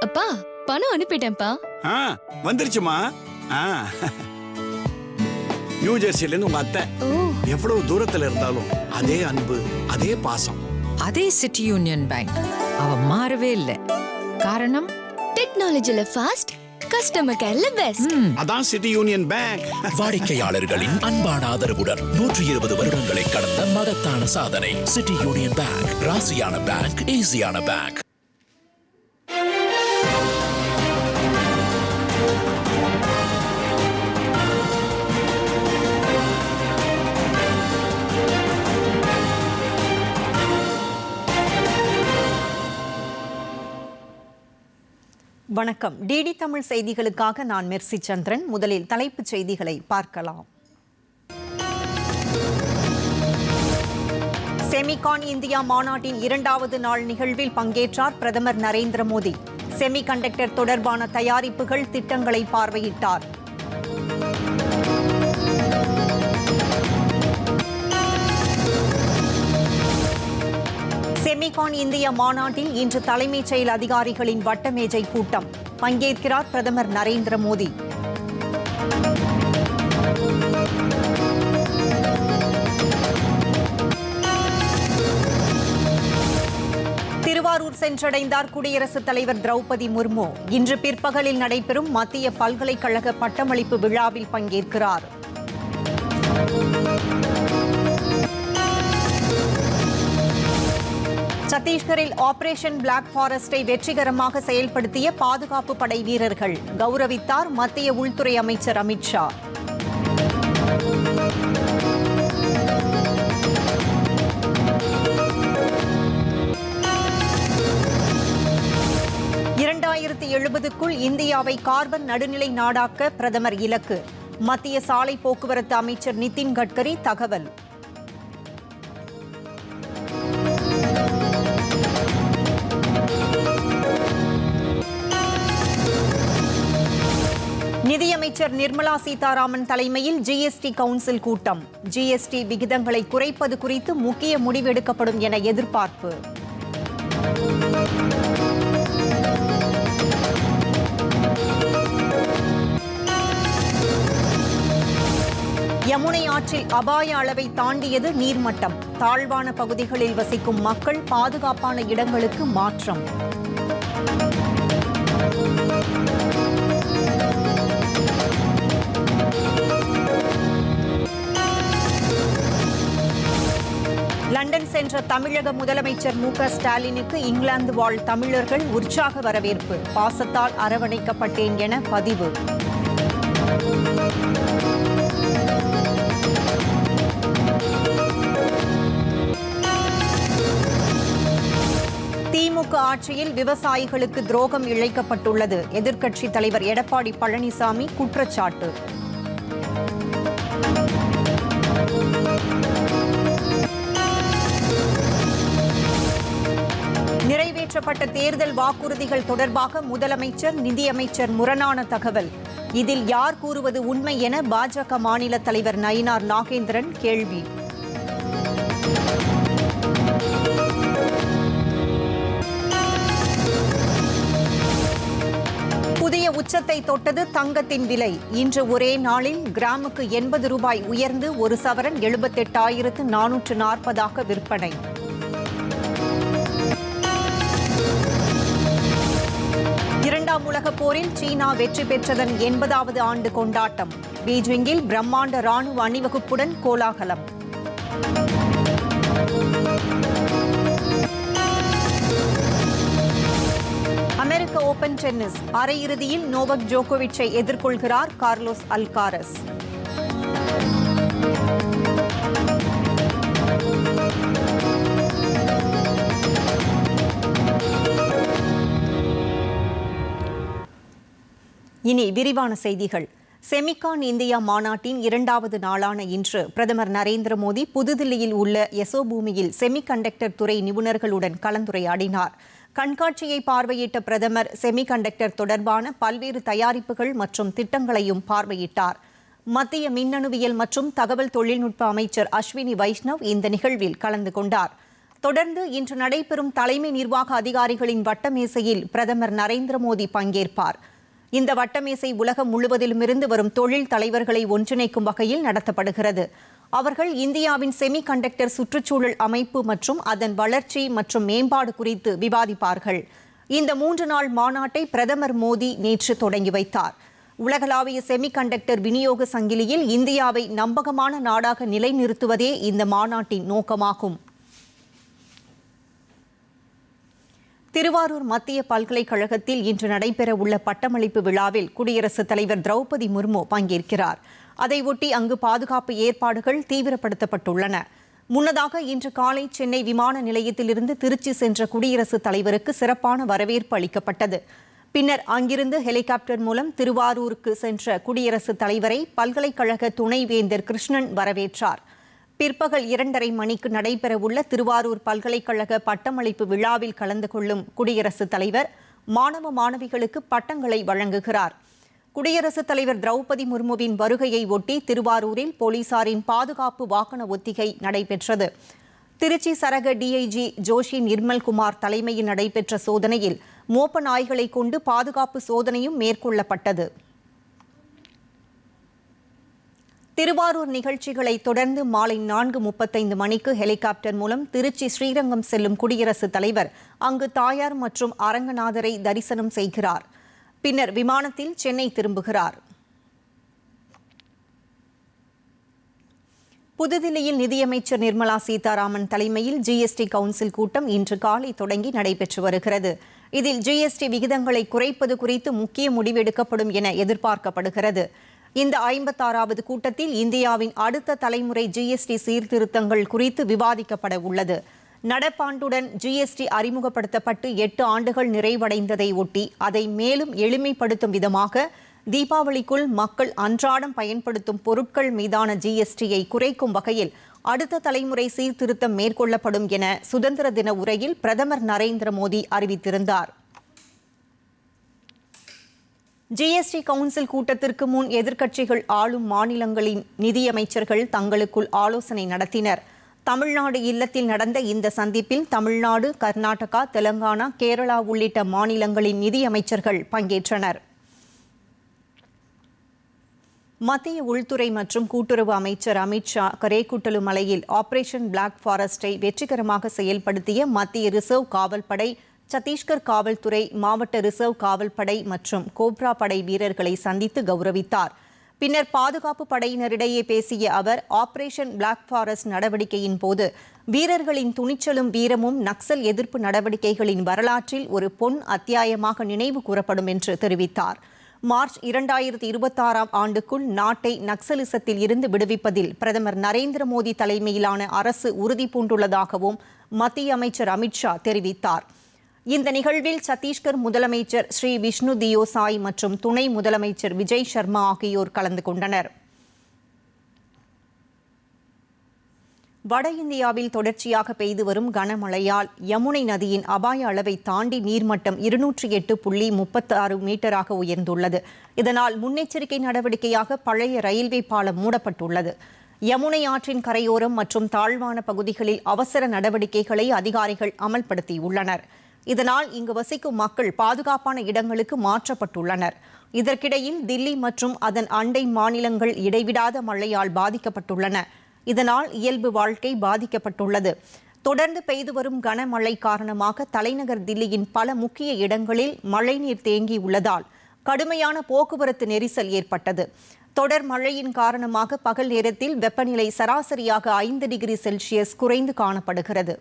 அப்பா பணம் அனுப்பிட்டேன்ப்பா. ஆ வந்துருச்சுமா ஆ. நியூ ஜெர்சில இருந்து உங்க அத்தை. ஓ. எவ்வளவு தூரத்துல இருந்தாலும் அதே அன்பு அதே பாசம். அதே சிட்டி யூனியன் பேங்க். அவ மாறவே இல்லை. காரணம்? டெக்னாலஜில ஃபாஸ்ட் கஸ்டமர் கேர்ல பெஸ்ட் அதான் சிட்டி யூனியன் பேங்க். வாடிக்கையாளர்களின் அன்பான ஆதரவுடன் நூற்றி இருபது வருடங்களை கடந்த மகத்தான சாதனை. City Union Bank. ராசியான பேங்க் ஈஸியான பேங்க். வணக்கம். டிடி தமிழ் செய்திகளுக்காக நான் மெர்சி சந்திரன். முதலில் தலைப்புச் செய்திகளை பார்க்கலாம். செமிகான் இந்தியா மாநாட்டின் இரண்டாவது நாள் நிகழ்வில் பங்கேற்றார் பிரதமர் நரேந்திர மோடி. செமிகண்டக்டர் தொடர்பான தயாரிப்புகள் திட்டங்களை பார்வையிட்டார். செமிகான் இந்திய மாநாட்டில் இன்று தலைமைச் செயல் அதிகாரிகளின் வட்டமேஜை கூட்டம். பங்கேற்கிறார் பிரதமர் நரேந்திர மோடி. திருவாரூர் சென்றடைந்தார் குடியரசுத் தலைவர் திரௌபதி முர்மு. இன்று பிற்பகலில் நடைபெறும் மத்திய பல்கலைக்கழக பட்டமளிப்பு விழாவில் பங்கேற்கிறார். சத்தீஸ்கரில் ஆபரேஷன் பிளாக் ஃபாரஸ்டை வெற்றிகரமாக செயல்படுத்திய பாதுகாப்பு படை வீரர்கள் கௌரவித்தார் மத்திய உள்துறை அமைச்சர் அமித்ஷா இரண்டாயிரத்தி எழுபதுக்குள் இந்தியாவை கார்பன் நடுநிலை நாடாக்க பிரதமர் இலக்கு. மத்திய சாலை போக்குவரத்து அமைச்சர் நிதின் கட்கரி தகவல். அமைச்சர் நிர்மலா சீதாராமன் தலைமையில் ஜிஎஸ்டி கவுன்சில் கூட்டம். ஜிஎஸ்டி விகிதங்களை குறைப்பது குறித்து முக்கிய முடிவெடுக்கப்படும் என எதிர்பார்ப்பு. யமுனை ஆற்றில் அபாய அளவை தாண்டியது நீர்மட்டம். தாழ்வான பகுதிகளில் வசிக்கும் மக்கள் பாதுகாப்பான இடங்களுக்கு மாற்றம். லண்டன் சென்ற தமிழக முதலமைச்சர் மு ஸ்டாலினுக்கு இங்கிலாந்து வாழ் தமிழர்கள் உற்சாக வரவேற்பு. பாசத்தால் அரவணைக்கப்பட்டேன் என பதிவு. திமுக ஆட்சியில் விவசாயிகளுக்கு துரோகம் இழைக்கப்பட்டுள்ளது. எதிர்க்கட்சித் தலைவர் எடப்பாடி பழனிசாமி குற்றச்சாட்டு. நிறைவேற்றப்பட்ட தேர்தல் வாக்குறுதிகள் தொடர்பாக முதலமைச்சர் நிதியமைச்சர் முரணான தகவல். இதில் யார் கூறுவது உண்மை என பாஜக மாநில தலைவர் நயினார் நாகேந்திரன் கேள்வி. புதிய உச்சத்தை தொட்டது தங்கத்தின் விலை. இன்று ஒரே நாளில் கிராமுக்கு எண்பது ரூபாய் உயர்ந்து ஒரு சவரன் எழுபத்தெட்டாயிரத்து நானூற்று நாற்பதாக விற்பனை. இரண்டாம் உலகப் போரில் சீனா வெற்றி பெற்றதன் எண்பதாவது ஆண்டு கொண்டாட்டம். பீஜிங்கில் பிரம்மாண்ட ராணுவ அணிவகுப்புடன் கோலாகலம். அமெரிக்க ஓபன் டென்னிஸ் அரையிறுதியில் நோவக் ஜோகோவிச்சை எதிர்கொள்கிறார் கார்லோஸ் அல்காரஸ். இனி விரிவான செய்திகள். செமிகான் இந்தியா மாநாட்டின் இரண்டாவது நாளான இன்று பிரதமர் நரேந்திர மோடி புதுதில்லியில் உள்ள யசோபூமியில் செமிகண்டக்டர் துறை நிபுணர்களுடன் கலந்துரையாடினார். கண்காட்சியை பார்வையிட்ட பிரதமர் செமிகண்டக்டர் தொடர்பான பல்வேறு தயாரிப்புகள் மற்றும் திட்டங்களையும் பார்வையிட்டார். மத்திய மின்னணுவியல் மற்றும் தகவல் தொழில்நுட்ப அமைச்சர் அஸ்வினி வைஷ்ணவ் இந்த நிகழ்வில் கலந்து கொண்டார். தொடர்ந்து இன்று நடைபெறும் தலைமை நிர்வாக அதிகாரிகளின் வட்டமேசையில் பிரதமர் நரேந்திர மோடி பங்கேற்பார். இந்த வட்டமேசை உலகம் முழுவதிலுமிருந்து வரும் தொழில் தலைவர்களை ஒன்றிணைக்கும் வகையில் நடத்தப்படுகிறது. அவர்கள் இந்தியாவின் செமி கண்டக்டர் சுற்றுச்சூழல் அமைப்பு மற்றும் அதன் வளர்ச்சி மற்றும் மேம்பாடு குறித்து விவாதிப்பார்கள். இந்த மூன்று நாள் மாநாட்டை பிரதமர் மோடி நேற்று தொடங்கி வைத்தார். உலகளாவிய செமிகண்டக்டர் விநியோக சங்கிலியில் இந்தியாவை நம்பகமான நாடாக நிலைநிறுத்துவதே இந்த மாநாட்டின் நோக்கமாகும். திருவாரூர் மத்திய பல்கலைக்கழகத்தில் இன்று நடைபெறவுள்ள பட்டமளிப்பு விழாவில் குடியரசுத் தலைவர் திரௌபதி முர்மு பங்கேற்கிறார். அதையொட்டி அங்கு பாதுகாப்பு ஏற்பாடுகள் தீவிரப்படுத்தப்பட்டுள்ளன. முன்னதாக இன்று காலை சென்னை விமான நிலையத்திலிருந்து திருச்சி சென்ற குடியரசுத் தலைவருக்கு சிறப்பான வரவேற்பு அளிக்கப்பட்டது. பின்னர் அங்கிருந்து ஹெலிகாப்டர் மூலம் திருவாரூருக்கு சென்ற குடியரசுத் தலைவரை பல்கலைக்கழக துணைவேந்தர் கிருஷ்ணன் வரவேற்றார். பிற்பகல் இரண்டரை மணிக்கு நடைபெறவுள்ள திருவாரூர் பல்கலைக்கழக பட்டமளிப்பு விழாவில் கலந்து கொள்ளும் குடியரசுத் தலைவர் மாணவ மாணவிகளுக்கு பட்டங்களை வழங்குகிறார். குடியரசுத் தலைவர் திரௌபதி முர்முவின் வருகையை ஒட்டி திருவாரூரில் போலீசாரின் பாதுகாப்பு வாகன ஒத்திகை நடைபெற்றது. திருச்சி சரக டிஐஜி ஜோஷி நிர்மல்குமார் தலைமையில் நடைபெற்ற சோதனையில் மோப்ப நாய்களை கொண்டு பாதுகாப்பு சோதனையும் மேற்கொள்ளப்பட்டது. திருவாரூர் நிகழ்ச்சிகளை தொடர்ந்து மாலை நான்கு முப்பத்தைந்து மணிக்கு ஹெலிகாப்டர் மூலம் திருச்சி ஸ்ரீரங்கம் செல்லும் குடியரசுத் தலைவர் அங்கு தாயார் மற்றும் அரங்கநாதரை தரிசனம் செய்கிறார். பின்னர் விமானத்தில் சென்னை திரும்புகிறார். புதுதில்லியில் நிதியமைச்சர் நிர்மலா சீதாராமன் தலைமையில் ஜிஎஸ்டி கவுன்சில் கூட்டம் இன்று காலை தொடங்கி நடைபெற்று வருகிறது. இதில் ஜிஎஸ்டி விகிதங்களை குறைப்பது குறித்து முக்கிய முடிவெடுக்கப்படும் என எதிர்பார்க்கப்படுகிறது. இந்த ஐம்பத்தாறாவது கூட்டத்தில் இந்தியாவின் அடுத்த தலைமுறை ஜிஎஸ்டி சீர்திருத்தங்கள் குறித்து விவாதிக்கப்பட உள்ளது. நடப்பாண்டுடன் ஜிஎஸ்டி அறிமுகப்படுத்தப்பட்டு எட்டு ஆண்டுகள் நிறைவடைந்ததை ஒட்டி அதை மேலும் எளிமைப்படுத்தும் விதமாக தீபாவளிக்குள் மக்கள் அன்றாடம் பயன்படுத்தும் பொருட்கள் மீதான ஜிஎஸ்டியை குறைக்கும் வகையில் அடுத்த தலைமுறை சீர்திருத்தம் மேற்கொள்ளப்படும் என சுதந்திர தின உரையில் பிரதமர் நரேந்திர மோடி அறிவித்திருந்தார். ஜிஎஸ்டி கவுன்சில் கூட்டத்திற்கு முன் எதிர்க்கட்சிகள் ஆளும் மாநிலங்களின் நிதியமைச்சர்கள் தங்களுக்குள் ஆலோசனை நடத்தினர். தமிழ்நாடு இல்லத்தில் நடந்த இந்த சந்திப்பில் தமிழ்நாடு கர்நாடகா தெலங்கானா கேரளா உள்ளிட்ட மாநிலங்களின் நிதியமைச்சர்கள் பங்கேற்றனர். மத்திய உள்துறை மற்றும் கூட்டுறவு அமைச்சர் அமித்ஷா கரேக்குட்டலு மலையில் ஆபரேஷன் பிளாக் ஃபாரஸ்டை வெற்றிகரமாக செயல்படுத்திய மத்திய ரிசர்வ் காவல்படை சத்தீஸ்கர் காவல்துறை மாவட்ட ரிசர்வ் காவல் படை மற்றும் கோப்ரா படை வீரர்களை சந்தித்து கௌரவித்தார். பின்னர் பாதுகாப்பு படையினரிடையே பேசிய அவர் ஆபரேஷன் பிளாக் ஃபாரஸ்ட் நடவடிக்கையின் போது வீரர்களின் துணிச்சலும் வீரமும் நக்சல் எதிர்ப்பு நடவடிக்கைகளின் வரலாற்றில் ஒரு பொன் அத்தியாயமாக நினைவு கூறப்படும் என்று தெரிவித்தார். மார்ச் இரண்டாயிரத்தி இருபத்தாறாம் ஆண்டுக்குள் நாட்டை நக்சலிசத்தில் இருந்து விடுவிப்பதில் பிரதமர் நரேந்திர மோடி தலைமையிலான அரசு உறுதி பூண்டுள்ளதாகவும் மத்திய அமைச்சர் அமித்ஷா தெரிவித்தார். இந்த நிகழ்வில் சத்தீஸ்கர் முதலமைச்சர் ஸ்ரீ விஷ்ணு தியோ சாய் மற்றும் துணை முதலமைச்சர் விஜய் சர்மா ஆகியோர் கலந்து கொண்டனர். வட இந்தியாவில் தொடர்ச்சியாக பெய்து வரும் கனமழையால் யமுனை நதியின் அபாய அளவை தாண்டி நீர்மட்டம் இருநூற்றி எட்டு புள்ளி முப்பத்தி ஆறு மீட்டராக உயர்ந்துள்ளது. இதனால் முன்னெச்சரிக்கை நடவடிக்கையாக பழைய ரயில்வே பாலம் மூடப்பட்டுள்ளது. யமுனை ஆற்றின் கரையோரம் மற்றும் தாழ்வான பகுதிகளில் அவசர நடவடிக்கைகளை அதிகாரிகள் அமல்படுத்தியுள்ளனர். இதனால் இங்கு வசிக்கும் மக்கள் பாதுகாப்பான இடங்களுக்கு மாற்றப்பட்டுள்ளனர். இதற்கிடையில் தில்லி மற்றும் அதன் அண்டை மாநிலங்கள் இடைவிடாத மழையால் பாதிக்கப்பட்டுள்ளன. இதனால் இயல்பு வாழ்க்கை பாதிக்கப்பட்டுள்ளது. தொடர்ந்து பெய்து வரும் கனமழை காரணமாக தலைநகர் தில்லியின் பல முக்கிய இடங்களில் மழைநீர் தேங்கியுள்ளதால் கடுமையான போக்குவரத்து நெரிசல் ஏற்பட்டது. தொடர் மழையின் காரணமாக பகல் நேரத்தில் வெப்பநிலை சராசரியாக ஐந்து டிகிரி செல்சியஸ் குறைந்து காணப்படுகிறது.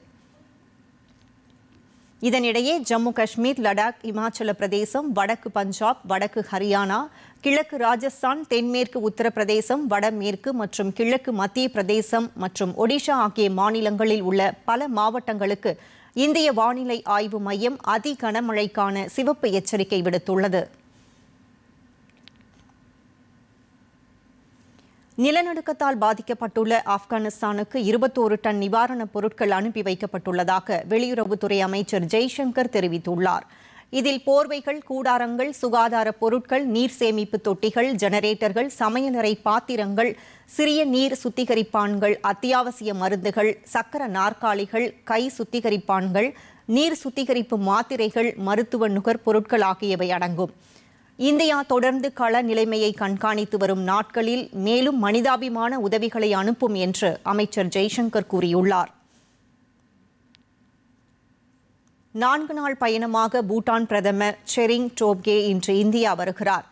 இதனிடையே ஜம்மு காஷ்மீர் லடாக் இமாச்சல பிரதேசம் வடக்கு பஞ்சாப் வடக்கு ஹரியானா கிழக்கு ராஜஸ்தான் தென்மேற்கு உத்தரப்பிரதேசம் வடமேற்கு மற்றும் கிழக்கு மத்திய பிரதேசம் மற்றும் ஒடிஷா ஆகிய மாநிலங்களில் உள்ள பல மாவட்டங்களுக்கு இந்திய வானிலை ஆய்வு மையம் அதி கனமழைக்கான சிவப்பு எச்சரிக்கை விடுத்துள்ளது. நிலநடுக்கத்தால் பாதிக்கப்பட்டுள்ள ஆப்கானிஸ்தானுக்கு இருபத்தோரு டன் நிவாரணப் பொருட்கள் அனுப்பி வைக்கப்பட்டுள்ளதாக வெளியுறவுத்துறை அமைச்சர் ஜெய்சங்கர் தெரிவித்துள்ளார். இதில் போர்வைகள் கூடாரங்கள் சுகாதார பொருட்கள் நீர் சேமிப்பு தொட்டிகள் ஜெனரேட்டர்கள் சமையலறை பாத்திரங்கள் சிறிய நீர் சுத்திகரிப்பான்கள் அத்தியாவசிய மருந்துகள் சக்கர நாற்காலிகள் கை சுத்திகரிப்பான்கள் நீர் சுத்திகரிப்பு மாத்திரைகள் மருத்துவ நுகர்பொருட்கள் ஆகியவை அடங்கும். இந்தியா தொடர்ந்து கள நிலைமையை கண்காணித்து வரும் நாட்களில் மேலும் மனிதாபிமான உதவிகளை அனுப்பும் என்று அமைச்சர் ஜெய்சங்கர் கூறியுள்ளார். நான்கு நாள் பயணமாக பூட்டான் பிரதமர் செரிங் டோப்கே இன்று இந்தியா வருகிறார்.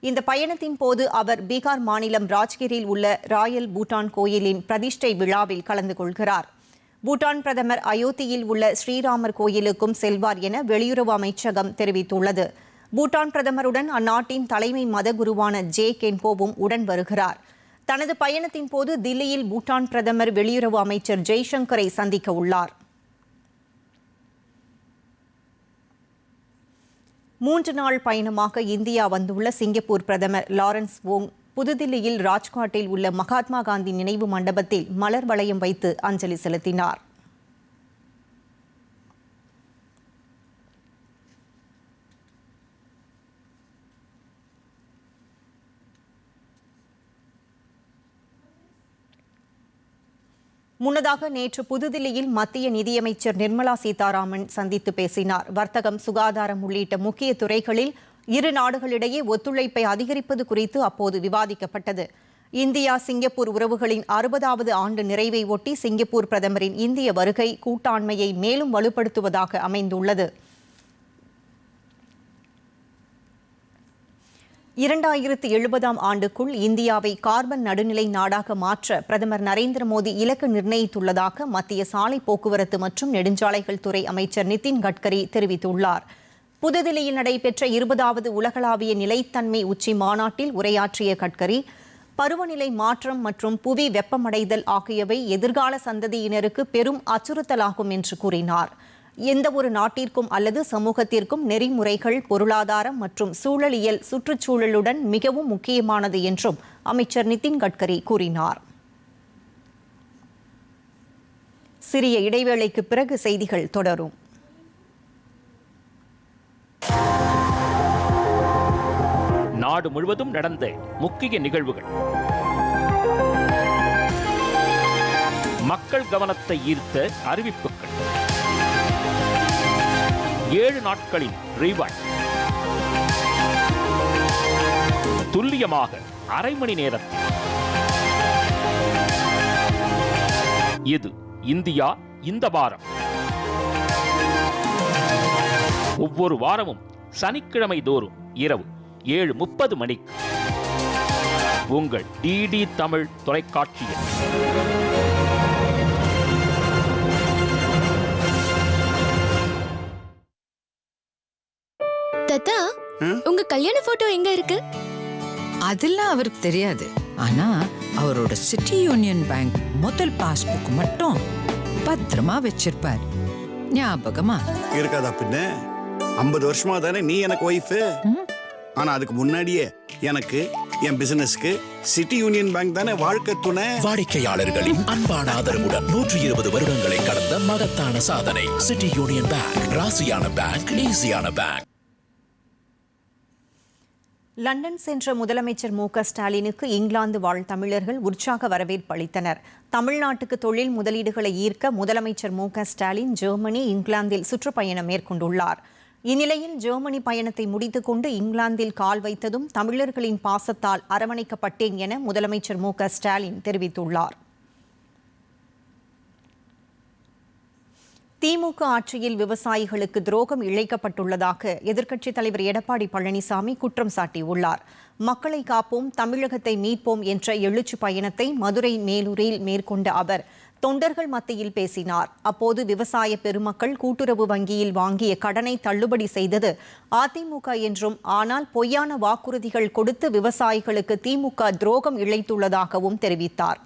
இந்த பயணத்தின் போது அவர் பீகார் மாநிலம் ராஜ்கிரில் உள்ள ராயல் பூட்டான் கோயிலின் பிரதிஷ்டை விழாவில் கலந்து கொள்கிறார். பூட்டான் பிரதமர் அயோத்தியில் உள்ள ஸ்ரீராமர் கோயிலுக்கும் செல்வார் என வெளியுறவு அமைச்சகம் தெரிவித்துள்ளது. பூட்டான் பிரதமருடன் அந்நாட்டின் தலைமை மத குருவான ஜே கென்போவும் உடன் வருகிறார். தனது பயணத்தின் போது தில்லியில் பூட்டான் பிரதமர் வெளியுறவு அமைச்சர் ஜெய்சங்கரை சந்திக்க உள்ளார். மூன்று நாள் பயணமாக இந்தியா வந்துள்ள சிங்கப்பூர் பிரதமர் லாரன்ஸ் வோங் புதுதில்லியில் ராஜ்காட்டில் உள்ள மகாத்மா காந்தி நினைவு மண்டபத்தில் மலர் வளையம் வைத்து அஞ்சலி செலுத்தினார். முன்னதாக நேற்று புதுதில்லியில் மத்திய நிதியமைச்சர் நிர்மலா சீதாராமன் சந்தித்து பேசினார். வர்த்தகம் சுகாதாரம் உள்ளிட்ட முக்கிய துறைகளில் இரு நாடுகளிடையே ஒத்துழைப்பை அதிகரிப்பது குறித்து அப்போது விவாதிக்கப்பட்டது. இந்தியா சிங்கப்பூர் உறவுகளின் அறுபதாவது ஆண்டு நிறைவை ஒட்டி சிங்கப்பூர் பிரதமரின் இந்திய வருகை கூட்டாண்மையை மேலும் வலுப்படுத்துவதாக அமைந்துள்ளது. இரண்டாயிரத்து எழுபதாம் ஆண்டுக்குள் இந்தியாவை கார்பன் நடுநிலை நாடாக மாற்ற பிரதமர் நரேந்திர மோடி இலக்கு நிர்ணயித்துள்ளதாக மத்திய சாலை போக்குவரத்து மற்றும் நெடுஞ்சாலைகள் துறை அமைச்சர் நிதின் கட்கரி தெரிவித்துள்ளார். புதுதில்லியில் நடைபெற்ற இருபதாவது உலகளாவிய நிலைத்தன்மை உச்சி மாநாட்டில் உரையாற்றிய கட்கரி பருவநிலை மாற்றம் மற்றும் புவி வெப்பமடைதல் ஆகியவை எதிர்கால சந்ததியினருக்கு பெரும் அச்சுறுத்தலாகும் என்று கூறினார். எந்த ஒரு நாட்டிற்கும் அல்லது சமூகத்திற்கும் நெறிமுறைகள் பொருளாதாரம் மற்றும் சூழலியல் சுற்றுச்சூழலுடன் மிகவும் முக்கியமானது என்றும் அமைச்சர் நிதின் கட்கரி கூறினார். சிறிய இடைவேளைக்கு பிறகு செய்திகள் தொடரும். நாடு முழுவதும் நடந்த முக்கிய நிகழ்வுகள். மக்கள் கவனத்தை ஈர்த்த அறிவிப்புகள். ஏழு நாட்களின் ரீவைண்ட் துல்லியமாக அரை மணி நேரத்தில் இது இந்தியா இந்த வாரம். ஒவ்வொரு வாரமும் சனிக்கிழமை தோறும் இரவு ஏழு முப்பது மணிக்கு. உங்கள் டிடி தமிழ் தொலைக்காட்சியில். உங்க கல்யாண போட்டோ எங்க இருக்கு? அதெல்லாம் அவருக்கு தெரியாது. ஆனா அவரோட சிட்டி யூனியன் பேங்க் முதல் பாஸ்புக் மட்டும் பத்திரமா வச்சிருப்பார். ஞாபகமா? இருக்காதா பின்ன? ஐம்பது வருஷமா தானே நீ எனக்கு ஒய்ஃபு ஆனா அதுக்கு முன்னாடியே எனக்கு என் பிசினஸ்க்கு சிட்டி யூனியன் பேங்க் தானே வாழ்க்கை துணை? வாடிக்கையாளர்களின் அன்பான ஆதரவுடன் நூற்றி இருபது வருடங்களை கடந்த மகத்தான சாதனை. சிட்டி யூனியன் பேங்க் ராசியான பேங்க் ஈஸியான பேங்க் லண்டன் சென்ற முதலமைச்சர் மு க ஸ்டாலினுக்கு இங்கிலாந்து வாழ் தமிழர்கள் உற்சாக வரவேற்பு அளித்தனர். தமிழ்நாட்டுக்கு தொழில் முதலீடுகளை ஈர்க்க முதலமைச்சர் மு க ஸ்டாலின் ஜெர்மனி இங்கிலாந்தில் சுற்றுப்பயணம் மேற்கொண்டுள்ளார். இந்நிலையில் ஜெர்மனி பயணத்தை முடித்துக்கொண்டு இங்கிலாந்தில் கால் வைத்ததும் தமிழர்களின் பாசத்தால் அரவணைக்கப்பட்டேன் என முதலமைச்சர் மு க ஸ்டாலின் தெரிவித்துள்ளார். திமுக ஆட்சியில் விவசாயிகளுக்கு துரோகம் இழைக்கப்பட்டுள்ளதாக எதிர்க்கட்சித் தலைவர் எடப்பாடி பழனிசாமி குற்றம் சாட்டியுள்ளார். மக்களை காப்போம் தமிழகத்தை மீட்போம் என்ற எழுச்சி பயணத்தை மதுரை மேலூரில் மேற்கொண்ட அவர் தொண்டர்கள் மத்தியில் பேசினார். அப்போது விவசாய பெருமக்கள் கூட்டுறவு வங்கியில் வாங்கிய கடனை தள்ளுபடி செய்தது அதிமுக என்றும் ஆனால் பொய்யான வாக்குறுதிகள் கொடுத்து விவசாயிகளுக்கு திமுக துரோகம் இழைத்துள்ளதாகவும் தெரிவித்தார்.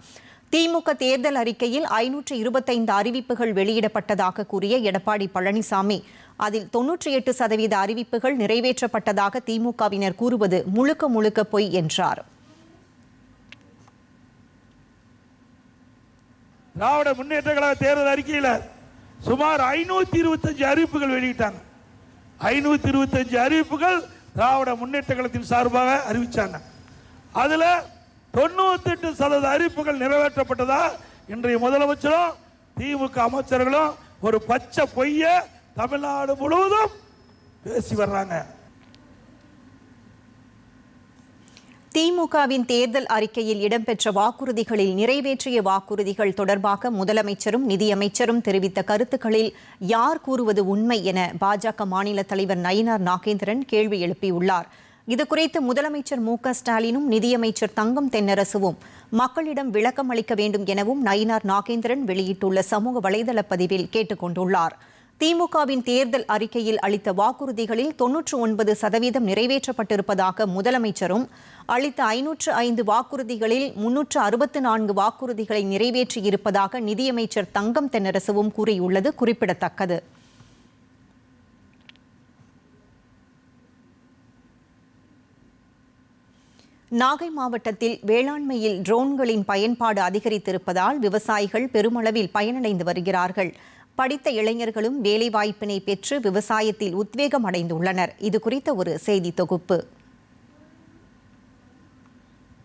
திமுக தேர்தல் அறிக்கையில் ஐநூற்று இருபத்தைந்து அறிவிப்புகள் வெளியிடப்பட்டதாக கூறிய எடப்பாடி பழனிசாமி. அதில் தொன்னூற்றி எட்டு சதவீத அறிவிப்புகள் நிறைவேற்றப்பட்டதாக திமுகவினர் கூறுவது முழுக்க முழுக்க பொய் என்றார். திராவிட முன்னேற்ற கழக தேர்தல் அறிக்கையில் சுமார் ஐநூத்தி இருபத்தஞ்சு அறிவிப்புகள் வெளியிட்டாங்க. ஐநூத்தி இருபத்தஞ்சு அறிவிப்புகள் திராவிட முன்னேற்ற கழகத்தின் சார்பாக அறிவிச்சாங்க. அதுல தொண்ணூத்தெட்டு சதவீத அறிவிப்புகள் நிறைவேற்றப்பட்டதா? இன்றைய முதலமைச்சரும் திமுக அமைச்சர்களும் ஒரு பச்சை பொய்ய தமிழ்நாடு முழுவதும் பேசி வர்றாங்க. திமுகவின் தேர்தல் அறிக்கையில் இடம்பெற்ற வாக்குறுதிகளில் நிறைவேற்றிய வாக்குறுதிகள் தொடர்பாக முதலமைச்சரும் நிதியமைச்சரும் தெரிவித்த கருத்துக்களில் யார் கூறுவது உண்மை என பாஜக மாநில தலைவர் நயினார் நாகேந்திரன் கேள்வி எழுப்பியுள்ளார். இதுகுறித்து முதலமைச்சர் மு க ஸ்டாலினும் நிதியமைச்சர் தங்கம் தென்னரசுவும் மக்களிடம் விளக்கம் அளிக்க வேண்டும் எனவும் நயினார் நாகேந்திரன் வெளியிட்டுள்ள சமூக வலைதள பதிவில் கேட்டுக் கொண்டுள்ளார். திமுகவின் தேர்தல் அறிக்கையில் அளித்த வாக்குறுதிகளில் தொன்னூற்று ஒன்பது சதவீதம் நிறைவேற்றப்பட்டிருப்பதாக முதலமைச்சரும் அளித்த ஐநூற்று ஐந்து வாக்குறுதிகளில் முன்னூற்று அறுபத்து நான்கு வாக்குறுதிகளை நிறைவேற்றியிருப்பதாக நிதியமைச்சர் தங்கம் தென்னரசுவும் கூறியுள்ளது குறிப்பிடத்தக்கது. நாகை மாவட்டத்தில் வேளாண்மையில் ட்ரோன்களின் பயன்பாடு அதிகரித்திருப்பதால் விவசாயிகள் பெருமளவில் பயனடைந்து வருகிறார்கள். படித்த இளைஞர்களும் வேலைவாய்ப்பினை பெற்று விவசாயத்தில் உத்வேகம் அடைந்துள்ளனர். இது குறித்த ஒரு செய்தி தொகுப்பு.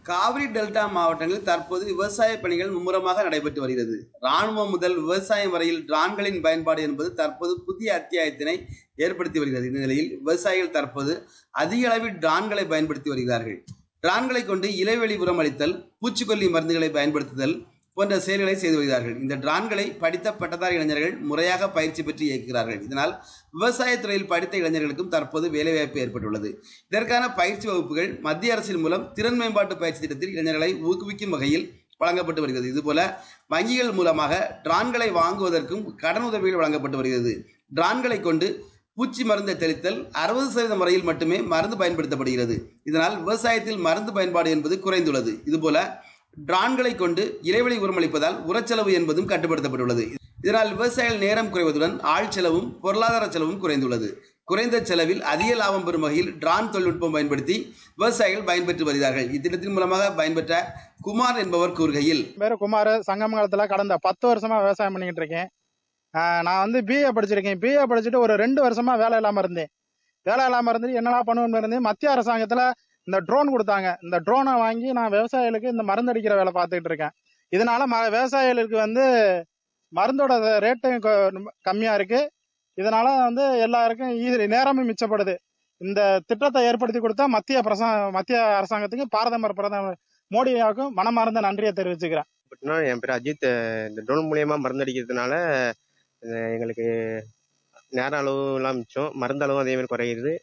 காவிரி டெல்டா மாவட்டங்களில் தற்போது விவசாய பணிகள் மும்முரமாக நடைபெற்று வருகிறது. ராணுவம் முதல் விவசாயம் வரையில் டிரான்களின் பயன்பாடு என்பது தற்போது புதிய அத்தியாயத்தினை ஏற்படுத்தி வருகிறது. இந்த நிலையில் விவசாயிகள் தற்போது அதிக அளவில் டிரான்களை பயன்படுத்தி வருகிறார்கள். டிரான்களை கொண்டு இலைவெளி உரம் அளித்தல் பூச்சிக்கொல்லி மருந்துகளை பயன்படுத்துதல் போன்ற செயல்களை செய்து வருகிறார்கள். இந்த டிரான்களை படித்த பட்டதாரி இளைஞர்கள் முறையாக பயிற்சி பெற்று இயக்குகிறார்கள். இதனால் விவசாயத்துறையில் படித்த இளைஞர்களுக்கும் தற்போது வேலைவாய்ப்பு ஏற்பட்டுள்ளது. இதற்கான பயிற்சி வகுப்புகள் மத்திய அரசின் மூலம் திறன் மேம்பாட்டு பயிற்சி திட்டத்தில் இளைஞர்களை ஊக்குவிக்கும் வகையில் வழங்கப்பட்டு வருகிறது. இதுபோல வங்கிகள் மூலமாக டிரான்களை வாங்குவதற்கும் கடன் உதவிகள் வழங்கப்பட்டு வருகிறது. டிரான்களை கொண்டு பூச்சி மருந்தை தெளித்தல் அறுபது சதவீத முறையில் மட்டுமே மருந்து பயன்படுத்தப்படுகிறது. இதனால் விவசாயத்தில் மருந்து பயன்பாடு என்பது குறைந்துள்ளது. இதுபோல டிரான்களை கொண்டு இறைவெளி உரமளிப்பதால் உரச்செலவு என்பதும் கட்டுப்படுத்தப்பட்டுள்ளது. இதனால் விவசாயிகள் நேரம் குறைவதுடன் ஆள் செலவும் பொருளாதார செலவும் குறைந்துள்ளது. குறைந்த செலவில் அதிக லாபம் பெறும் வகையில் டிரான் தொழில்நுட்பம் பயன்படுத்தி விவசாயிகள் பயன்பெற்று வருகிறார்கள். இத்திட்டத்தின் மூலமாக பயன்பெற்ற குமார் என்பவர் கூறுகையில் பேர் குமார். சங்கமங்கலத்தில் கடந்த பத்து வருஷமா விவசாயம் பண்ணிக்கிட்டு இருக்கேன். நான் வந்து பிஏ படிச்சிருக்கேன். பிஏ படிச்சுட்டு ஒரு ரெண்டு வருஷமா வேலை இல்லாமல் இருந்தேன். வேலை இல்லாமல் இருந்துட்டு என்னடா பண்ணுவேன்னு இருந்தேன் மத்திய அரசாங்கத்தில் இந்த ட்ரோன் கொடுத்தாங்க. இந்த ட்ரோனை வாங்கி நான் விவசாயிகளுக்கு இந்த மருந்து அடிக்கிற வேலை பார்த்துக்கிட்டு இருக்கேன். இதனால ம விவசாயிகளுக்கு வந்து மருந்தோட ரேட்டும் கம்மியாக இருக்குது இதனால வந்து எல்லாருக்கும் ஈ- நேரமும் மிச்சப்படுது. இந்த திட்டத்தை ஏற்படுத்தி கொடுத்தா மத்திய பிரசா மத்திய அரசாங்கத்துக்கு பாரதமர் பிரதமர் மோடியாவுக்கும் மனமார்ந்த நன்றியை தெரிவிச்சுக்கிறேன். என் பேர் அஜித். இந்த ட்ரோன் மூலியமா மருந்து அடிக்கிறதுனால எங்களுக்கு நேர அளவுலாம் மிச்சம். மருந்து அளவும் அதே மாதிரி குறையுது.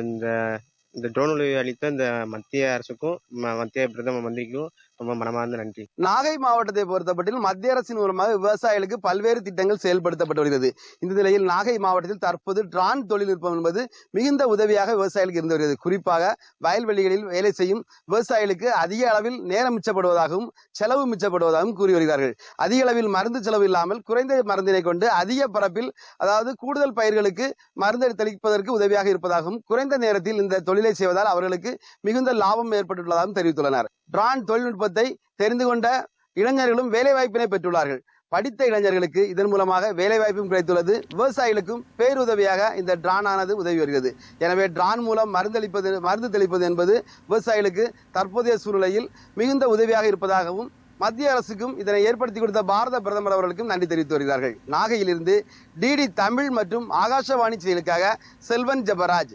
இந்த இந்த ட்ரோன் அளித்த இந்த மத்திய அரசுக்கும் ம- மத்திய பிரதம மந்திரிக்கும் ரொம்ப மனமார்ந்த நன்றி. நாகை மாவட்டத்தை பொறுத்தப்பட்டில் மத்திய அரசின் மூலமாக விவசாயிகளுக்கு பல்வேறு திட்டங்கள் செயல்படுத்தப்பட்டு வருகிறது. இந்த நிலையில் நாகை மாவட்டத்தில் தற்போது டிரான் தொழில்நுட்பம் என்பது மிகுந்த உதவியாக விவசாயிகளுக்கு இருந்து வருகிறது. குறிப்பாக வயல்வெளிகளில் வேலை செய்யும் விவசாயிகளுக்கு அதிக அளவில் நேரம் மிச்சப்படுவதாகவும் செலவு மிச்சப்படுவதாகவும் கூறி வருகிறார்கள். அதிக அளவில் மருந்து செலவு இல்லாமல் குறைந்த மருந்தினை கொண்டு அதிக பரப்பில் அதாவது கூடுதல் பயிர்களுக்கு மருந்து தெளிப்பதற்கு உதவியாக இருப்பதாகவும் குறைந்த நேரத்தில் இந்த தொழிலை செய்வதால் அவர்களுக்கு மிகுந்த லாபம் ஏற்பட்டுள்ளதாகவும் தெரிவித்துள்ளனர். டிரான் தொழில்நுட்பத்தை தெரிந்து கொண்ட இளைஞர்களும் வேலைவாய்ப்பினை பெற்றுள்ளார்கள். படித்த இளைஞர்களுக்கு இதன் மூலமாக வேலைவாய்ப்பும் கிடைத்துள்ளது. விவசாயிகளுக்கும் பேருதவியாக இந்த டிரான் ஆனது உதவி வருகிறது. எனவே டிரான் மூலம் மருந்தளிப்பது மருந்து தெளிப்பது என்பது விவசாயிகளுக்கு தற்போதைய சூழ்நிலையில் மிகுந்த உதவியாக இருப்பதாகவும் மத்திய அரசுக்கும் இதனை ஏற்படுத்தி கொடுத்த பாரத பிரதமர் அவர்களுக்கும் நன்றி தெரிவித்து வருகிறார்கள். நாகையிலிருந்து டிடி தமிழ் மற்றும் ஆகாஷவாணி செயலுக்காக செல்வன் ஜபராஜ்.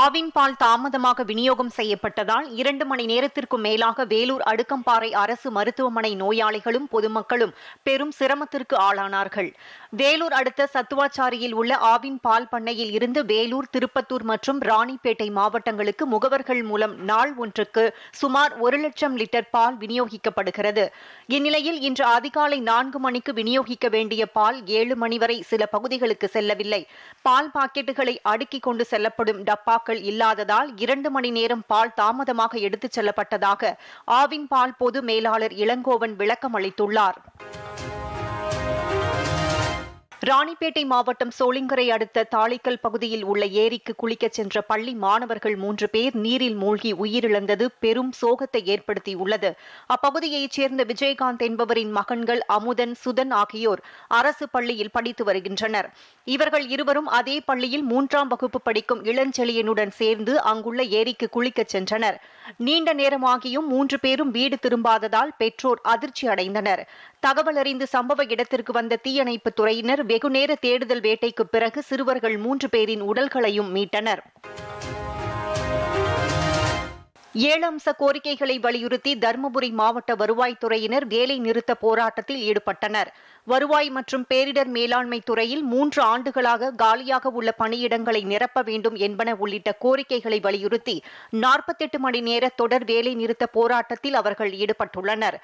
ஆவின் பால் தாமதமாக விநியோகம் செய்யப்பட்டதால் இரண்டு மணி நேரத்திற்கும் மேலாக வேலூர் அடுக்கம்பாறை அரசு மருத்துவமனை நோயாளிகளும் பொதுமக்களும் பெரும் சிரமத்திற்கு ஆளானார்கள். வேலூர் அடுத்த சத்துவாச்சாரியில் உள்ள ஆவின் பால் பண்ணையில் இருந்து வேலூர் திருப்பத்தூர் மற்றும் ராணிப்பேட்டை மாவட்டங்களுக்கு முகவர்கள் மூலம் நாள் ஒன்றுக்கு சுமார் ஒரு லட்சம் லிட்டர் பால் விநியோகிக்கப்படுகிறது. இந்நிலையில் இன்று அதிகாலை நான்கு மணிக்கு விநியோகிக்க வேண்டிய பால் ஏழு மணி வரை சில பகுதிகளுக்கு செல்லவில்லை. பால் பாக்கெட்டுகளை அடுக்கிக் கொண்டு செல்லப்படும் டப்பா டப்பாக்கள் இல்லாததால் இரண்டு மணி நேரம் பால் தாமதமாக எடுத்துச் செல்லப்பட்டதாக ஆவின் பால் பொது மேலாளர் இளங்கோவன் விளக்கம் அளித்துள்ளார். ராணிப்பேட்டை மாவட்டம் சோளிங்கரை அடுத்த தாளிக்கல் பகுதியில் உள்ள ஏரிக்கு குளிக்கச் சென்ற பள்ளி மாணவர்கள் மூன்று பேர் நீரில் மூழ்கி உயிரிழந்தது. பெரும் சோகத்தை ஏற்படுத்தியுள்ளது. அப்பகுதியைச் சேர்ந்த விஜயகாந்த் என்பவரின் மகன்கள் அமுதன் சுதன் ஆகியோர் அரசு பள்ளியில் படித்து வருகின்றனர். இவர்கள் இருவரும் அதே பள்ளியில் மூன்றாம் வகுப்பு படிக்கும் இளஞ்செழியனுடன் சேர்ந்து அங்குள்ள ஏரிக்கு குளிக்கச் சென்றனர். நீண்ட நேரமாகியும் மூன்று பேரும் வீடு திரும்பாததால் பெற்றோர் அதிர்ச்சி அடைந்தனர் தகவல் அறிந்து சம்பவ இடத்திற்கு வந்த தீயணைப்புத் துறையினர் வெகுநேர தேடுதல் வேட்டைக்கு பிறகு சிறுவர்கள் மூன்று பேரின் உடல்களையும் மீட்டனர். ஏழு அம்ச கோரிக்கைகளை வலியுறுத்தி தருமபுரி மாவட்ட வருவாய்த்துறையினர் வேலை நிறுத்த போராட்டத்தில் ஈடுபட்டனர். வருவாய் மற்றும் பேரிடர் மேலாண்மை துறையில் மூன்று ஆண்டுகளாக காலியாக உள்ள பணியிடங்களை நிரப்ப வேண்டும் என்பன உள்ளிட்ட கோரிக்கைகளை வலியுறுத்தி நாற்பத்தெட்டு மணி நேர தொடர் வேலை நிறுத்த போராட்டத்தில் அவர்கள் ஈடுபட்டுள்ளனர்.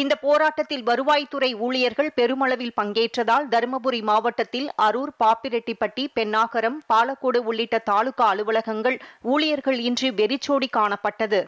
இந்த போராட்டத்தில் வருவாய்த்துறை ஊழியர்கள் பெருமளவில் பங்கேற்றதால் தருமபுரி மாவட்டத்தில் அரூர் பாப்பிரெட்டிப்பட்டி பெண்ணாகரம் பாலக்கோடு உள்ளிட்ட தாலுகா அலுவலகங்கள் ஊழியர்கள் இன்றி வெறிச்சோடி காணப்பட்டது.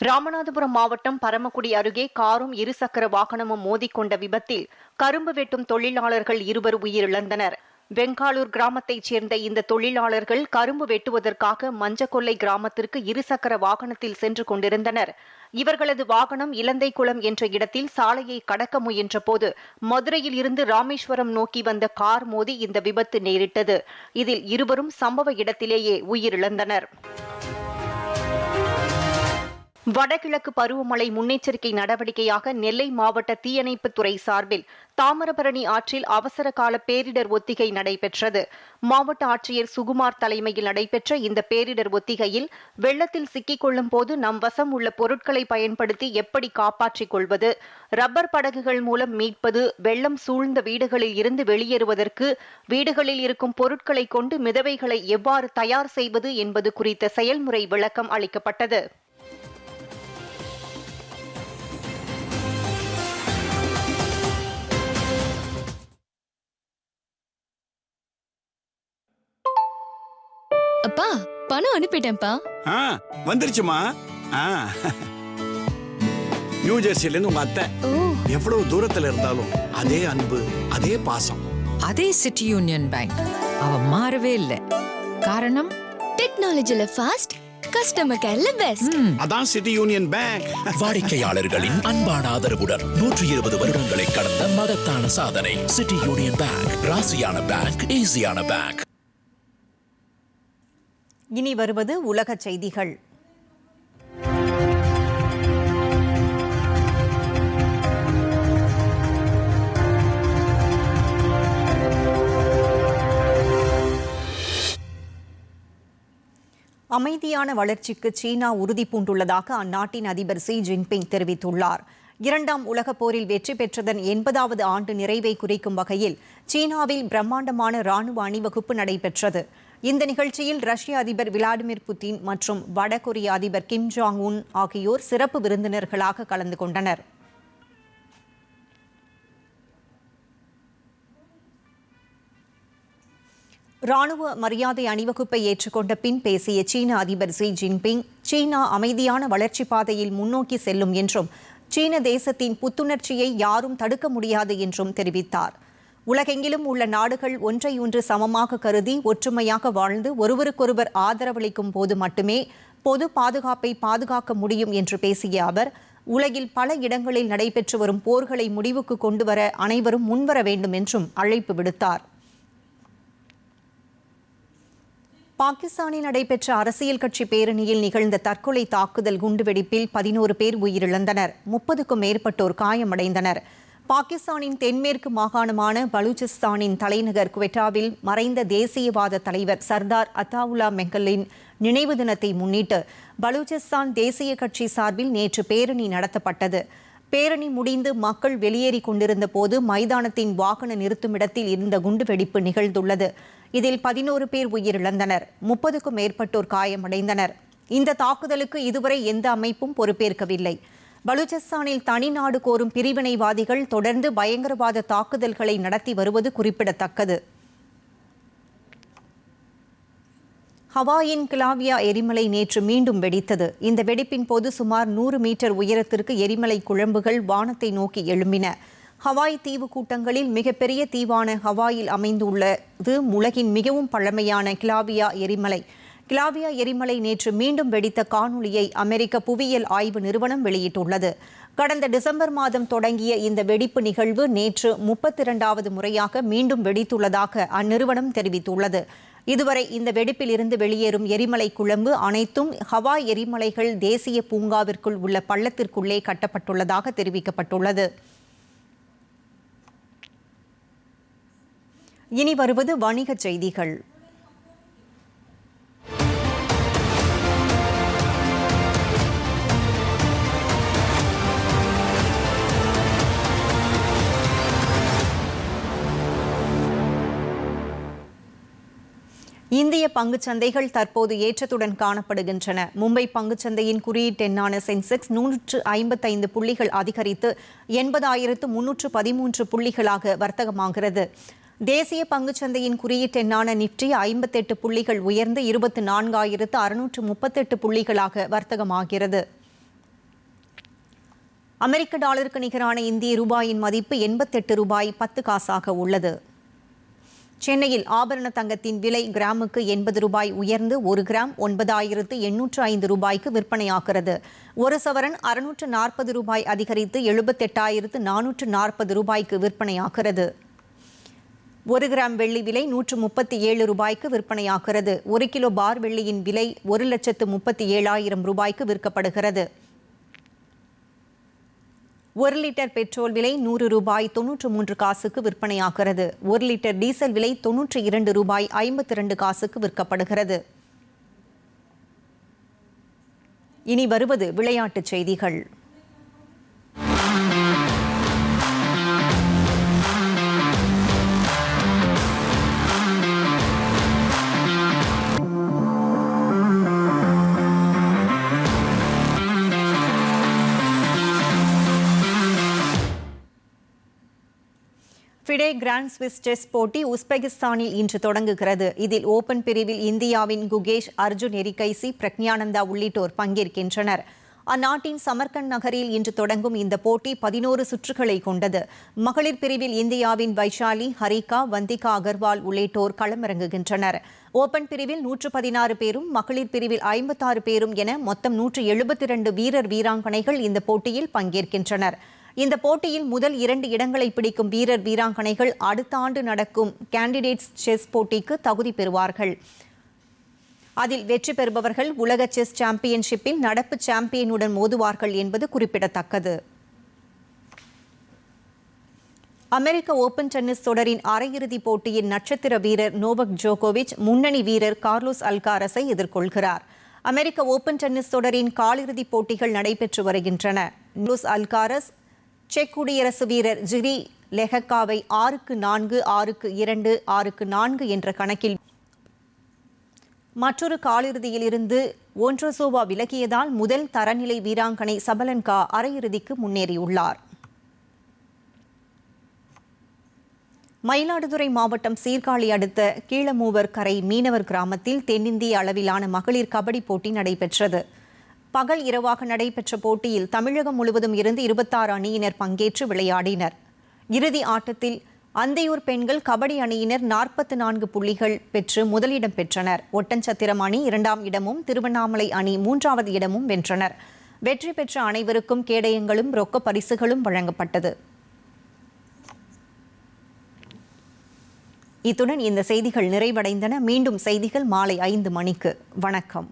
ராமநாதபுரம் மாவட்டம் பரமக்குடி அருகே காரும் இருசக்கர வாகனமும் மோதிக்கொண்ட விபத்தில் கரும்பு வெட்டும் தொழிலாளர்கள் இருவர் உயிரிழந்தனர். பெங்காலூர் கிராமத்தைச் சேர்ந்த இந்த தொழிலாளர்கள் கரும்பு வெட்டுவதற்காக மஞ்சக்கொல்லை கிராமத்திற்கு இருசக்கர வாகனத்தில் சென்று கொண்டிருந்தனர். இவர்களது வாகனம் இலந்தைக்குளம் என்ற இடத்தில் சாலையை கடக்க முயன்றபோது மதுரையில் இருந்து ராமேஸ்வரம் நோக்கி வந்த கார் மோதி இந்த விபத்து நேரிட்டது. இதில் இருவரும் சம்பவ இடத்திலேயே உயிரிழந்தனர். வடகிழக்கு பருவமழை முன்னெச்சரிக்கை நடவடிக்கையாக நெல்லை மாவட்ட தீயணைப்புத் துறை சார்பில் தாமிரபரணி ஆற்றில் அவசர கால பேரிடர் ஒத்திகை நடைபெற்றது. மாவட்ட ஆட்சியர் சுகுமார் தலைமையில் நடைபெற்ற இந்த பேரிடர் ஒத்திகையில் வெள்ளத்தில் சிக்கிக் கொள்ளும் போது நம் வசம் உள்ள பொருட்களை பயன்படுத்தி எப்படி காப்பாற்றிக் கொள்வது ரப்பர் படகுகள் மூலம் மீட்பது வெள்ளம் சூழ்ந்த வீடுகளில் இருந்து வெளியேறுவதற்கு வீடுகளில் இருக்கும் பொருட்களை கொண்டு மிதவைகளை எவ்வாறு தயார் செய்வது என்பது குறித்த செயல்முறை விளக்கம் அளிக்கப்பட்டது. பணம் அனுப்பிட்டேன்ப்பா. ஆ வந்துருச்சுமா. ஆ. நியூ ஜெர்சில இருந்து உங்க அத்தை. ஓ. எவ்வளவு தூரத்துல இருந்தாலும் அதே அன்பு அதே பாசம். அதே சிட்டி யூனியன் பேங்க் அவ மாறவே இல்லை. காரணம்? டெக்னாலஜில ஃபாஸ்ட் கஸ்டமர் கேர்ல பெஸ்ட் அதான் சிட்டி யூனியன் பேங்க் வாடிக்கையாளர்களின் அன்பான ஆதரவுடன் நூற்றி இருபது வருடங்களை கடந்த மகத்தான சாதனை. சிட்டி யூனியன் பேங்க் ராசியான பேங்க் ஈஸியான பேங்க் இனி வருவது உலக செய்திகள். அமைதியான வளர்ச்சிக்கு சீனா உறுதி பூண்டுள்ளதாக அந்நாட்டின் அதிபர் சி ஜின்பிங் தெரிவித்துள்ளார். இரண்டாம் உலகப் போரில் வெற்றி பெற்றதன் எண்பதாவது ஆண்டு நிறைவை குறிக்கும் வகையில் சீனாவில் பிரம்மாண்டமான ராணுவ அணிவகுப்பு நடைபெற்றது. இந்த நிகழ்ச்சியில் ரஷ்ய அதிபர் விளாடிமிர் புட்டின் மற்றும் வடகொரிய அதிபர் கிம் ஜாங் உன் ஆகியோர் சிறப்பு விருந்தினர்களாக கலந்து கொண்டனர். ராணுவ மரியாதை அணிவகுப்பை ஏற்றுக்கொண்ட பின் பேசிய சீன அதிபர் ஷி ஜின்பிங் சீனா அமைதியான வளர்ச்சி பாதையில் முன்னோக்கி செல்லும் என்றும் சீன தேசத்தின் புத்துணர்ச்சியை யாரும் தடுக்க முடியாது என்றும் தெரிவித்தார். உலகெங்கிலும் உள்ள நாடுகள் ஒன்றையொன்று சமமாக கருதி ஒற்றுமையாக வாழ்ந்து ஒருவருக்கொருவர் ஆதரவளிக்கும் போது மட்டுமே பொது பாதுகாப்பை பாதுகாக்க முடியும் என்று பேசிய அவர் உலகில் பல இடங்களில் நடைபெற்று வரும் போர்களை முடிவுக்கு கொண்டுவர அனைவரும் முன்வர வேண்டும் என்றும் அழைப்பு விடுத்தார். பாகிஸ்தானில் நடைபெற்ற அரசியல் கட்சி பேரணியில் நிகழ்ந்த தற்கொலை தாக்குதல் குண்டுவெடிப்பில் பதினோரு பேர் உயிரிழந்தனர். முப்பதுக்கும் மேற்பட்டோர் காயமடைந்தனர். பாகிஸ்தானின் தென்மேற்கு மாகாணமான பலூச்சிஸ்தானின் தலைநகர் குவெட்டாவில் மறைந்த தேசியவாத தலைவர் சர்தார் அத்தாவுல்லா மெங்கலின் நினைவு தினத்தை முன்னிட்டு பலூச்சிஸ்தான் தேசிய கட்சி சார்பில் நேற்று பேரணி நடத்தப்பட்டது. பேரணி முடிந்து மக்கள் வெளியேறி கொண்டிருந்த போது மைதானத்தின் வாகன நிறுத்துமிடத்தில் இருந்த குண்டுவெடிப்பு நிகழ்ந்துள்ளது. இதில் பதினோரு பேர் உயிரிழந்தனர். முப்பதுக்கும் மேற்பட்டோர் காயமடைந்தனர். இந்த தாக்குதலுக்கு இதுவரை எந்த அமைப்பும் பொறுப்பேற்கவில்லை. பலூச்சிஸ்தானில் தனிநாடு கோரும் பிரிவினைவாதிகள் தொடர்ந்து பயங்கரவாத தாக்குதல்களை நடத்தி வருவது குறிப்பிடத்தக்கது. ஹவாயின் கிளாவியா எரிமலை நேற்று மீண்டும் வெடித்தது. இந்த வெடிப்பின் போது சுமார் நூறு மீட்டர் உயரத்திற்கு எரிமலை குழம்புகள் வானத்தை நோக்கி எழும்பின. ஹவாய் தீவு கூட்டங்களில் மிகப்பெரிய தீவான ஹவாயில் அமைந்துள்ளது. உலகின் மிகவும் பழமையான கிளாவியா எரிமலை கிளாவியா எரிமலை நேற்று மீண்டும் வெடித்த காணொலியை அமெரிக்க புவியியல் ஆய்வு நிறுவனம் வெளியிட்டுள்ளது. கடந்த டிசம்பர் மாதம் தொடங்கிய இந்த வெடிப்பு நிகழ்வு நேற்று முப்பத்தி இரண்டாவது முறையாக மீண்டும் வெடித்துள்ளதாக அந்நிறுவனம் தெரிவித்துள்ளது. இதுவரை இந்த வெடிப்பில் இருந்து வெளியேறும் எரிமலை குழம்பு அனைத்தும் ஹவாய் எரிமலைகள் தேசிய பூங்காவிற்குள் உள்ள பள்ளத்திற்குள்ளே கட்டப்பட்டுள்ளதாக தெரிவிக்கப்பட்டுள்ளது. இனி வருவது வணிகச் செய்திகள். இந்திய பங்குச் சந்தைகள் தற்போது ஏற்றத்துடன் காணப்படுகின்றன. மும்பை பங்குச் சந்தையின் குறியீட்டெண்ணான சென்செக்ஸ் நூற்று ஐம்பத்தைந்து புள்ளிகள் அதிகரித்து எண்பதாயிரத்து முன்னூற்று பதிமூன்று புள்ளிகளாக வர்த்தகமாகிறது. தேசிய பங்குச்சந்தையின் குறியீட்டெண்ணான நிப்டி ஐம்பத்தெட்டு புள்ளிகள் உயர்ந்து இருபத்தி நான்காயிரத்து அறுநூற்று முப்பத்தெட்டு புள்ளிகளாக வர்த்தகமாகிறது. அமெரிக்க டாலருக்கு நிகரான இந்திய ரூபாயின் மதிப்பு எண்பத்தெட்டு ரூபாய் பத்து காசாக உள்ளது. சென்னையில் ஆபரண தங்கத்தின் விலை கிராமுக்கு எண்பது ரூபாய் உயர்ந்து ஒரு கிராம் ஒன்பதாயிரத்து எண்ணூற்று ஐந்து ரூபாய்க்கு விற்பனையாகிறது. ஒரு சவரன் அறுநூற்று நாற்பது ரூபாய் அதிகரித்து எழுபத்தெட்டாயிரத்து நானூற்று நாற்பது ரூபாய்க்கு விற்பனையாகிறது. ஒரு கிராம் வெள்ளி விலை நூற்று முப்பத்தி ஏழு ரூபாய்க்கு விற்பனையாகிறது. ஒரு கிலோ பார் வெள்ளியின் விலை ஒரு லட்சத்து முப்பத்தி ஏழாயிரம் ரூபாய்க்கு விற்கப்படுகிறது. ஒரு லிட்டர் பெட்ரோல் விலை நூறு ரூபாய் தொன்னூற்று மூன்று காசுக்கு விற்பனையாகிறது. ஒரு லிட்டர் டீசல் விலை தொன்னூற்று இரண்டு ரூபாய் ஐம்பத்தி இரண்டு காசுக்கு விற்கப்படுகிறது. இனி வருவது விளையாட்டுச் செய்திகள். ஃபிடே கிராண்ட் ஸ்விஸ் செஸ் போட்டி உஸ்பெகிஸ்தானில் இன்று தொடங்குகிறது. இதில் ஓபன் பிரிவில் இந்தியாவின் குகேஷ் அர்ஜுன் எரிகைசி பிரக்ஞானந்தா உள்ளிட்டோர் பங்கேற்கின்றனர். அந்நாட்டின் சமர்கண்ட் நகரில் இன்று தொடங்கும் இந்த போட்டி பதினோரு சுற்றுகளை கொண்டது. மகளிர் பிரிவில் இந்தியாவின் வைஷாலி ஹரிகா வந்திகா அகர்வால் உள்ளிட்டோர் களமிறங்குகின்றனர். ஓபன் பிரிவில் நூற்று பதினாறு பேரும் மகளிர் பிரிவில் ஐம்பத்தாறு பேரும் என மொத்தம் நூற்று எழுபத்தி இரண்டு வீரர் வீராங்கனைகள் இந்த போட்டியில் பங்கேற்கின்றனர். இந்த போட்டியில் முதல் இரண்டு இடங்களை பிடிக்கும் வீரர் வீராங்கனைகள் அடுத்த ஆண்டு நடக்கும் கேண்டிடேட்ஸ் செஸ் போட்டிக்கு தகுதி பெறுவார்கள். அதில் வெற்றி பெறுபவர்கள் உலக செஸ் சாம்பியன்ஷிப்பில் நடப்பு சாம்பியனுடன் மோதுவார்கள் என்பது குறிப்பிடத்தக்கது. அமெரிக்க ஓபன் டென்னிஸ் தொடரின் அரையிறுதிப் போட்டியின் நட்சத்திர வீரர் நோவக் ஜோகோவிச் முன்னணி வீரர் கார்லோஸ் அல்காரஸை எதிர்கொள்கிறார். அமெரிக்க ஓபன் டென்னிஸ் தொடரின் காலிறுதிப் போட்டிகள் நடைபெற்று வருகின்றன. அல்காரஸ் செக் குடியரசு வீரர் ஜிரி லெஹக்காவை ஆறுக்கு நான்கு ஆறுக்கு இரண்டு ஆறுக்கு நான்கு என்ற கணக்கில் மற்றொரு காலிறுதியில் இருந்து ஒன்றசோவா விலகியதால் முதல் தரநிலை வீராங்கனை சபலன்கா அரையிறுதிக்கு முன்னேறியுள்ளார். மயிலாடுதுறை மாவட்டம் சீர்காழி அடுத்த கீழமூவர் கரை மீனவர் கிராமத்தில் தென்னிந்திய அளவிலான மகளிர் கபடி போட்டி நடைபெற்றது. பகல் இரவாக நடைபெற்ற போட்டியில் தமிழகம் முழுவதும் இருந்து இருபத்தாறு அணியினர் பங்கேற்று விளையாடினர். இறுதி ஆட்டத்தில் அந்தையூர் பெண்கள் கபடி அணியினர் நாற்பத்தி நான்கு புள்ளிகள் பெற்று முதலிடம் பெற்றனர். ஒட்டன்சத்திரம் அணி இரண்டாம் இடமும் திருவண்ணாமலை அணி மூன்றாவது இடமும் வென்றனர். வெற்றி பெற்ற அனைவருக்கும் கேடயங்களும் ரொக்க பரிசுகளும் வழங்கப்பட்டது. இத்துடன் இந்த செய்திகள் நிறைவடைந்தன. மீண்டும் செய்திகள் மாலை ஐந்து மணிக்கு. வணக்கம்.